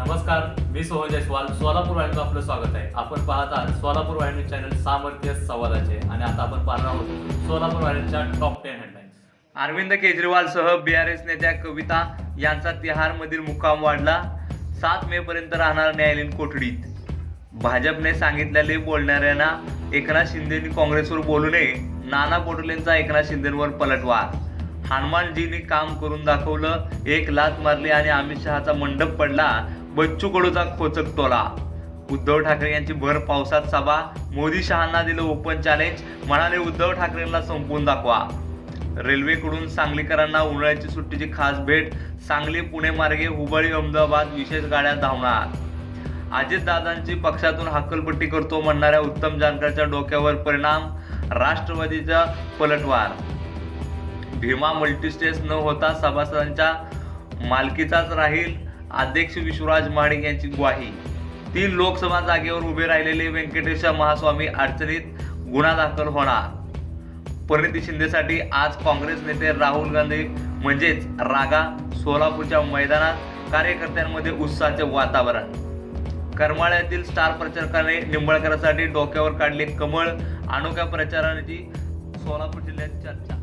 नमस्कार मी सोहन जयस्वाल. सोलापूर वाहिनीचं आपलं स्वागत आहे. आपण पाहत आहात सोलापूर वाहिनी चॅनल सामर्थ्य संवादाचे आणि आता आपण पाहणार आहोत सोलापूर वाहिनीच्या टॉप टेन हेडलाईन्स अरविंद केजरीवालसह एस नेत्या कविता यांचा तिहारमधील मुक्काम वाढला. सात मे पर्यंत राहणार न्यायालयीन कोठडीत. भाजपने सांगितलेले बोलणाऱ्यांना एकनाथ शिंदेनी काँग्रेसवर बोलू नये. नाना पटोलेंचा एकनाथ शिंदेवर पलटवार. हनुमानजींनी काम करून दाखवलं एक लात मारली आणि अमित शहाचा मंडप पडला. बच्चू कडूचा खोचक टोला. उद्धव ठाकरे यांची भर पावसात सभा. मोदी शहांना दिलं ओपन चॅलेंज म्हणाले उद्धव ठाकरेंना संपवून दाखवा. रेल्वेकडून सांगलीकरांना उन्हाळ्याची सुट्टीची खास भेट. सांगली पुणे मार्गे हुबळी अहमदाबाद विशेष गाड्या धावणार. अजितदादांची पक्षातून हक्कलपट्टी करतो म्हणणाऱ्या उत्तम जानकरच्या डोक्यावर परिणाम. राष्ट्रवादीचा पलटवार. भीमा मल्टीस्टेज न होता सभासदांच्या मालकीचाच राहील. अध्यक्ष विश्वराज महाडिक यांची ग्वाही. तीन लोकसभा जागेवर उभे राहिलेले व्यंकटेश महास्वामी अडचणीत गुन्हा दाखल होणार. परिणिती शिंदेसाठी आज काँग्रेस नेते राहुल गांधी म्हणजेच रागा सोलापूरच्या मैदानात कार्यकर्त्यांमध्ये उत्साहाचे वातावरण. करमाळ्यातील स्टार प्रचारकाने निंबाळकरांसाठी डोक्यावर काढले कमळ अनोख्या प्रचाराची सोलापूर जिल्ह्यात चर्चा.